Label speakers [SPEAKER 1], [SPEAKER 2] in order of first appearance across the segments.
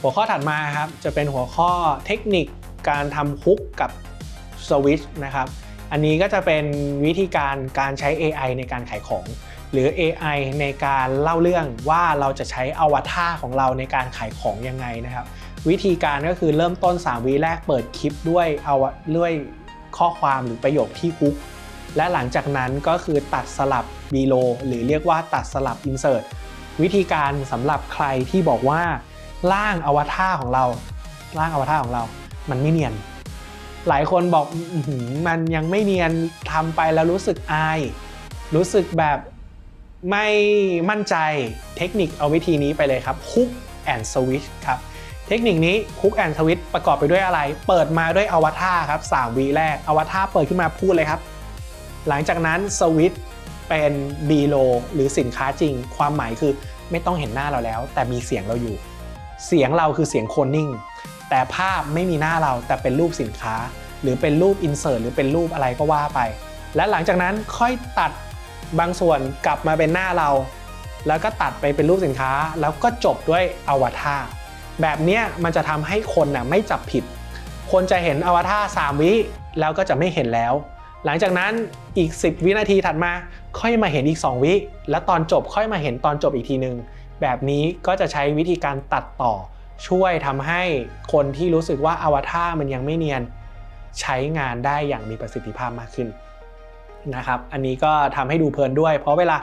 [SPEAKER 1] หัวข้อถัดมาครับจะเป็นหัวข้อเทคนิคการทำฮุกกับสวิตช์นะครับอันนี้ก็จะเป็นวิธีการการใช้ AI ในการขายของ หรือ AI ในการเล่าเรื่องว่าเราจะใช้อวตารของเราในการขายของยังไงนะครับ วิธีการก็คือเริ่มต้น 3 วิแรกเปิดคลิปด้วยเอาด้วยข้อความหรือประโยคที่ฮุกและหลังจากนั้นก็คือตัดสลับบีโลหรือเรียกว่าตัดสลับอินเสิร์ตวิธีการสำหรับใครที่บอกว่า ร่างอวตารของเรา ร่างอวตารของเรา มันไม่เนียน หลายคนบอกมันยังไม่เนียนทำไปแล้วรู้สึกอาย รู้สึกแบบไม่มั่นใจเทคนิคเอาวิธีนี้ไปเลยครับ Hook and Switch ครับเทคนิคนี้ Hook and Switch ประกอบไปด้วยอะไร เปิดมาด้วยอวตารครับ3วีแรกอวตารเปิดขึ้นมาพูดเลยครับ หลังจากนั้นสวิตเป็น B l o หรือสินค้าจริง ความหมายคือไม่ต้องเห็นหน้าเราแล้ว แต่มีเสียงเราอยู่ เสียงเราคือเสียงโคนนิ่งแต่ภาพไม่มีหน้าเราแต่เป็นรูปสินค้า หรือเป็นรูปอินเสิร์ตหรือเป็นรูปอะไรก็ว่าไป และหลังจากนั้นค่อยตัดบางส่วนกลับมาเป็นหน้าเรา แล้วก็ตัดไปเป็นรูปสินค้า แล้วก็จบด้วยอวตารแบบนี้มันจะทำให้คนน่ะไม่จับผิด คนจะเห็นอวตาร3วิแล้วก็จะไม่เห็นแล้ว หลังจากนั้นอีก 10 วินาทีถัดมา ค่อยมาเห็นอีก 2 วิ แล้วตอนจบค่อยมาเห็นตอนจบอีกทีนึง แบบนี้ก็จะใช้วิธีการตัดต่อ ช่วยทำให้คนที่รู้สึกว่าอวตารมันยังไม่เนียนใช้งานได้อย่างมีประสิทธิภาพมากขึ้นนะครับ อันนี้ก็ทำให้ดูเพลินด้วย เพราะเวลา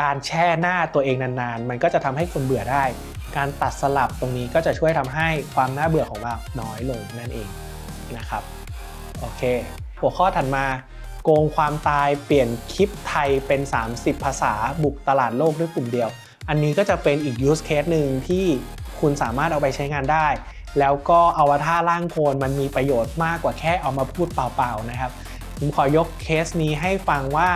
[SPEAKER 1] การแช่หน้าตัวเองนานๆ มันก็จะทำให้คนเบื่อได้ การตัดสลับตรงนี้ก็จะช่วยทำให้ความน่าเบื่อของเราน้อยลงนั่นเองนะครับโอเค หัวข้อถัดมาโกงความตายเปลี่ยนคลิปไทยเป็น 30 ภาษาบุกตลาดโลกด้วยกลุ่มเดียว อันนี้ก็จะเป็นอีก use case หนึ่งที่คุณสามารถเอาไปใช้งานได้ แล้วก็อวตารร่างโคลนมันมีประโยชน์มากกว่าแค่เอามาพูดเปล่าๆนะครับ ผมขอยกเคสนี้ให้ฟังว่า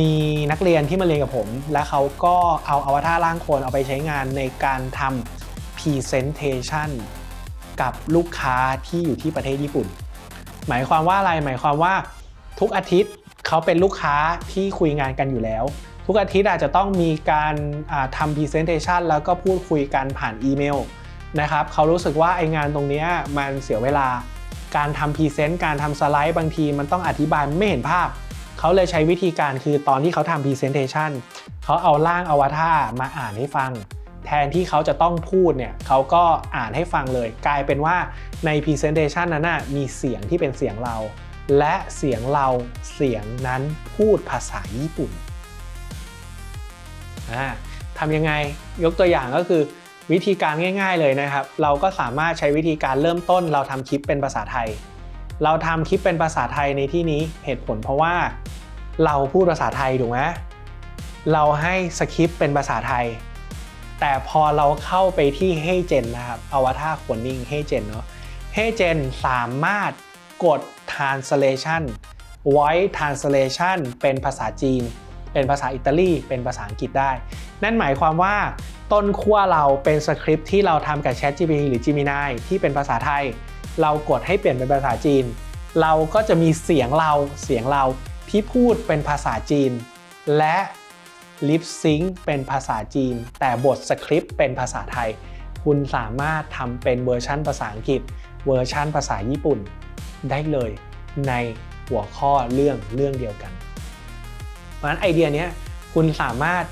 [SPEAKER 1] มีนักเรียนที่มาเรียนกับผม และเขาก็เอาอวตารร่างโคลนเอาไปใช้งานในการทำ Presentation กับลูกค้าที่อยู่ที่ประเทศญี่ปุ่น หมายความว่าอะไรหมายความว่าทุกอาทิตย์เขาเป็นลูกค้าที่คุยงานกันอยู่แล้ว ทุกอาทิตย์อาจจะต้องมีการทำ Presentation แล้วก็พูดคุยกันผ่านอีเมลนะครับเขารู้สึกว่าไองานตรงนี้มันเสียเวลาการทำพรีเซนต์การทำสไลด์บางทีมันต้องอธิบายไม่เห็นภาพ เขาเลยใช้วิธีการคือตอนที่เขาทำพรีเซนเทชันเขาเอาร่างอวตารมาอ่านให้ฟัง แทนที่เขาจะต้องพูดเนี่ยเขาก็อ่านให้ฟังเลย กลายเป็นว่าในพรีเซนเทชันนั้นนะมีเสียงที่เป็นเสียงเรา และเสียงเราเสียงนั้นพูดภาษาญี่ปุ่น ทำยังไงยกตัวอย่างก็คือวิธีการง่าย ๆเลยนะครับ เราก็สามารถใช้วิธีการเริ่มต้น เราทำคลิปเป็นภาษาไทย เราทำคลิปเป็นภาษาไทยในที่นี้เหตุผลเพราะว่าเราพูดภาษาไทยถูกไหมเราให้สคริปต์เป็นภาษาไทย แต่พอเราเข้าไปที่ Hey Gen นะครับอวตารขวนิ่ง Hey Gen เนาะ Hey Gen สามารถกด translation voice translation เป็นภาษาจีน เป็นภาษาอิตาลีเป็นภาษาอังกฤษได้ นั่นหมายความว่าต้นขั้วเราเป็นสคริปต์ที่เราทำกับ ChatGPT หรือ Gemini ที่เป็นภาษาไทย เรากดให้เปลี่ยนเป็นภาษาจีน เราก็จะมีเสียงเราเสียงเราที่พูดเป็นภาษาจีน และลิปซิงค์เป็นภาษาจีน แต่บทสคริปต์เป็นภาษาไทย คุณสามารถทำเป็นเวอร์ชันภาษาอังกฤษ เวอร์ชันภาษาญี่ปุ่น ได้เลยในหัวข้อเรื่องเรื่องเดียวกัน ราะฉะนั้นไอเดียนี้คุณสามารถ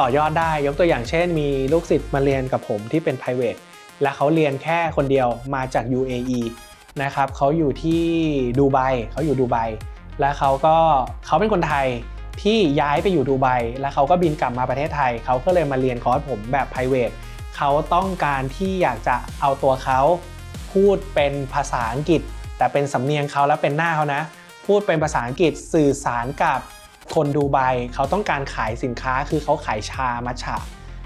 [SPEAKER 1] ต่อยอดได้ยกตัวอย่างเช่น มีลูกศิษย์มาเรียนกับผมที่เป็น private และเขาเรียนแค่คนเดียวมาจาก UAE นะครับเขาอยู่ที่ดูไบเขาอยู่ดูไบและเขาก็เขาเป็นคนไทยที่ย้ายไปอยู่ดูไบแล้วเขาก็บินกลับมาประเทศไทย เขาก็เลยมาเรียนคอร์สผมแบบ private เขาต้องการที่อยากจะเอาตัวเขาพูดเป็นภาษาอังกฤษ แต่เป็นสำเนียงเขาและเป็นหน้าเขานะ พูดเป็นภาษาอังกฤษสื่อสารกับ คนดูไบเขาต้องการขายสินค้าคือเขาขายชามัชฉะ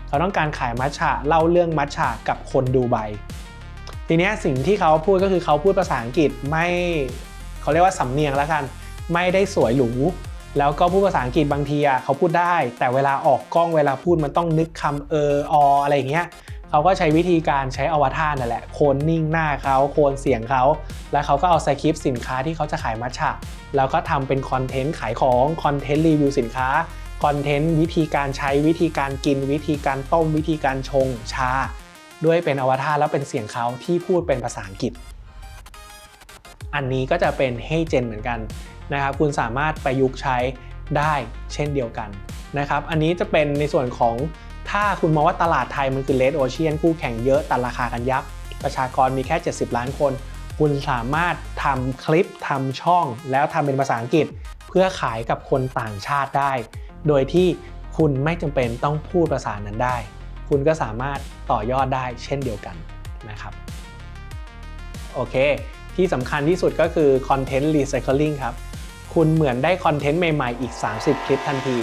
[SPEAKER 1] เขาต้องการขายมัชฉะเล่าเรื่องมัชฉะกับคนดูไบทีเนี้ยสิ่งที่เขาพูดก็คือเขาพูดภาษาอังกฤษไม่เขาเรียกว่าสำเนียงแล้วกัน ไม่ได้สวยหรูแล้วก็พูดภาษาอังกฤษบางทีอะเขาพูดได้ แต่เวลาออกกล้องเวลาพูดมันต้องนึกคำเออออะไรอย่างเงี้ย เขาก็ใช้วิธีการใช้อวตารนั่นแหละโคนนิ่งหน้าเขาโคนเสียงเขา แล้วเขาก็เอาสคริปต์สินค้าที่เขาจะขายมัชฉะแล้วก็ทำเป็นคอนเทนต์ขายของคอนเทนต์รีวิวสินค้าคอนเทนต์วิธีการใช้วิธีการกินวิธีการต้มวิธีการชงชา ด้วยเป็นอวตารแล้วเป็นเสียงเขาที่พูดเป็นภาษาอังกฤษ อันนี้ก็จะเป็น Hey Gen เหมือนกันนะครับคุณสามารถประยุกต์ใช้ได้เช่นเดียวกันนะครับ อันนี้จะเป็นในส่วนของ ถ้าคุณมองว่าตลาดไทยมันคือ Red Ocean คู่แข่งเยอะแต่ราคากันยับ ประชากรมีแค่ 70 ล้านคน คุณสามารถทำคลิปทำช่อง แล้วทำเป็นภาษาอังกฤษ เพื่อขายกับคนต่างชาติได้ โดยที่คุณไม่จำเป็นต้องพูดภาษานั้นได้ คุณก็สามารถต่อยอดได้เช่นเดียวกันนะครับโอเค ที่สำคัญที่สุดก็คือ Content Recycling ครับ คุณเหมือนได้คอนเทนต์ใหม่ ๆ อีก 30 คลิปทันที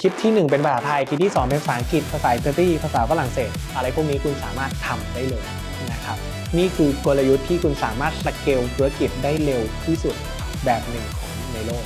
[SPEAKER 1] คลิปที่ 1 เป็นภาษาไทย คลิปที่ 2 เป็นภาษาอังกฤษ ภาษาอิตาลี ภาษาฝรั่งเศส อะไรพวกนี้คุณสามารถทำได้เลยนะครับ นี่คือกลยุทธ์ที่คุณสามารถสเกลธุรกิจได้เร็วที่สุดแบบหนึ่งของในโลก